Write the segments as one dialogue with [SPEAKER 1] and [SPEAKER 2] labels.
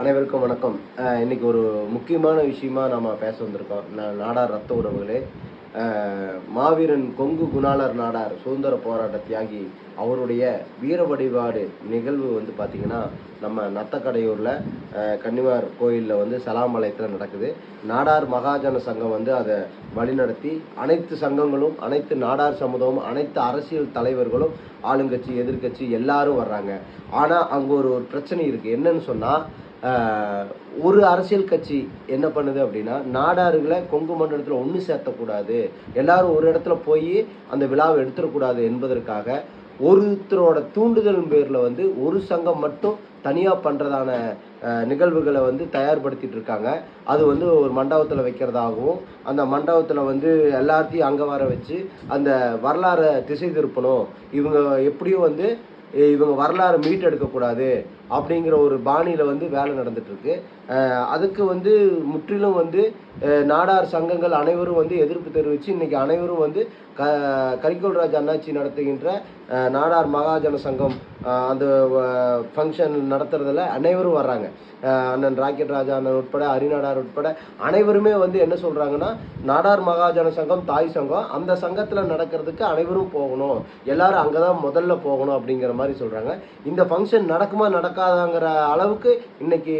[SPEAKER 1] அனைவருக்கும் வணக்கம். இன்றைக்கி ஒரு முக்கியமான விஷயமா நம்ம பேச வந்திருக்கோம். நாடார் ரத்த உறவுகளே. மாவீரன் கொங்கு குணாளர் நாடார் சுதந்திர போராட்ட தியாகி அவருடைய வீர வழிபாடு நிகழ்வு வந்து பார்த்திங்கன்னா நம்ம நத்தக்கடையூரில் கன்னிவார் கோயிலில் வந்து சலாம்பாளையத்தில் நடக்குது. நாடார் மகாஜன சங்கம் வந்து அதை வழிநடத்தி அனைத்து சங்கங்களும் அனைத்து நாடார் சமுதாயமும் அனைத்து அரசியல் தலைவர்களும் ஆளுங்கட்சி எதிர்க்கட்சி எல்லாரும் வர்றாங்க. ஆனால் அங்கே ஒரு ஒரு பிரச்சனை இருக்குது என்னன்னு சொன்னால் ஒரு அரசியல் கட்சி என்ன பண்ணுது அப்படின்னா நாடாறுகளை கொங்கு மண்டலத்தில் ஒன்று சேர்த்தக்கூடாது. எல்லாரும் ஒரு இடத்துல போய் அந்த விழாவை எடுத்துடக்கூடாது என்பதற்காக ஒருத்தரோட தூண்டுதலின் பேரில் வந்து ஒரு சங்கம் மட்டும் தனியாக பண்ணுறதான நிகழ்வுகளை வந்து தயார்படுத்திகிட்டு இருக்காங்க. அது வந்து ஒரு மண்டபத்தில் வைக்கிறதாகவும் அந்த மண்டபத்தில் வந்து எல்லாத்தையும் அங்கே வர வச்சு அந்த வரலாறை திசை திருப்பணும். இவங்க எப்படியும் வந்து இவங்க வரலாறு மீட் எடுக்கக்கூடாது அப்படிங்கிற ஒரு பாணியில் வந்து வேலை நடந்துட்டு அதுக்கு வந்து முற்றிலும் வந்து நாடார் சங்கங்கள் அனைவரும் வந்து எதிர்ப்பு தெரிவித்து இன்றைக்கி அனைவரும் வந்து க கரிகோல்ராஜ் அண்ணாச்சி நடத்துகின்ற நாடார் மகாஜன சங்கம் அந்த ஃபங்க்ஷன் நடத்துறதில் அனைவரும் வர்றாங்க. அண்ணன் ராக்கெட் ராஜா அண்ணன் உட்பட அரிநாடார் உட்பட அனைவருமே வந்து என்ன சொல்கிறாங்கன்னா நாடார் மகாஜன சங்கம் தாய் சங்கம் அந்த சங்கத்தில் நடக்கிறதுக்கு அனைவரும் போகணும். எல்லாரும் அங்கதான் முதல்ல போகணும் அப்படிங்கிற மாதிரி சொல்கிறாங்க இந்த ஃபங்க்ஷன் நடக்குமா நடக்காதாங்கிற அளவுக்கு இன்னைக்கு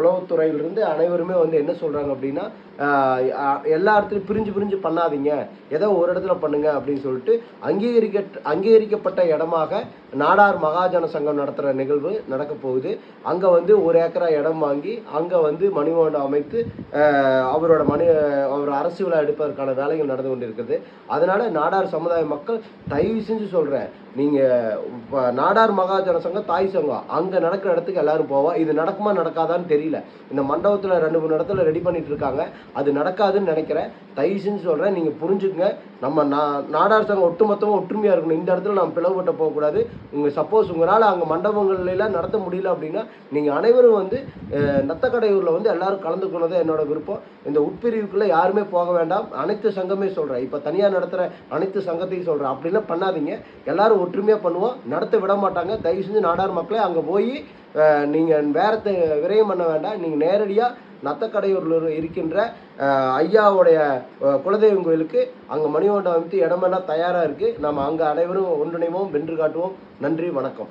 [SPEAKER 1] உளவுத்துறையிலிருந்து அனைவருமே வந்து என்ன சொல்கிறாங்க அப்படின்னா எல்லா இடத்துலையும் பிரிஞ்சு பிரிஞ்சு பண்ணாதீங்க. ஏதோ ஒரு இடத்துல பண்ணுங்க அப்படின்னு சொல்லிட்டு அங்கீகரிக்க அங்கீகரிக்கப்பட்ட இடமாக நாடார் மகாஜன சங்கம் நடத்துகிற நிகழ்வு நடக்க போகுது. அங்கே வந்து ஒரு ஏக்கரா இடம் வாங்கி அங்கே வந்து மணிமண்டபம் அமைத்து அவரோட மணி அவர் அரசு விழா எடுப்பதற்கான வேலைகள் நடந்து கொண்டிருக்கிறது அதனால் நாடார் சமுதாய மக்கள் தயவு செஞ்சு சொல்கிறேன் நீங்கள் நாடார் மகாஜன சங்கம் தாய் சங்கம் அங்கே நடக்கிற இடத்துக்கு எல்லாரும் போவோம் இது நடக்குமா நடக்காதான்னு தெரியல. இந்த மண்டபத்தில் ரெண்டு மூணு இடத்துல ரெடி பண்ணிட்டு இருக்காங்க. அது நடக்காதுன்னு நினைக்கிறேன். தயவு சொல்கிறேன் நீங்கள் புரிஞ்சுக்குங்க. நம்ம நா நாடார் சங்கம் ஒட்டுமொத்தமாக ஒற்றுமையாக இருக்கணும். இந்த இடத்துல நம்ம பிளவுபட்ட போகக்கூடாது. உங்கள் சப்போஸ் உங்களால் அங்கே மண்டபங்கள்லாம் நடத்த முடியல அப்படின்னா நீங்கள் அனைவரும் வந்து நத்தக்கடையூரில் வந்து எல்லாரும் கலந்துக்கணும் என்னோட விருப்பம். இந்த உட்பிரிவுக்குள்ளே யாருமே போக வேண்டாம். அனைத்து சங்கமே சொல்கிறேன் இப்போ தனியாக நடத்துகிற அனைத்து சங்கத்தையும் சொல்கிறேன் அப்படிலாம் பண்ணாதீங்க. எல்லாரும் ஒற்றுமையாக பண்ணுவோம். நடத்த விட மாட்டாங்க தயவு செஞ்சு நாடார் மக்களே அங்கே போய் நீங்கள் வேறத்தை விரயம் பண்ண வேண்டாம். நீங்கள் நேரடியாக நத்தக்கடையூரில் இருக்கின்ற ஐயாவுடைய குலதெய்வம் கோயிலுக்கு அங்கே மணிமண்டபம் அமைத்து இடமெல்லாம் தயாராக இருக்குது நம்ம அங்கே அனைவரும் ஒன்றிணைவோம் வென்று காட்டுவோம். நன்றி வணக்கம்.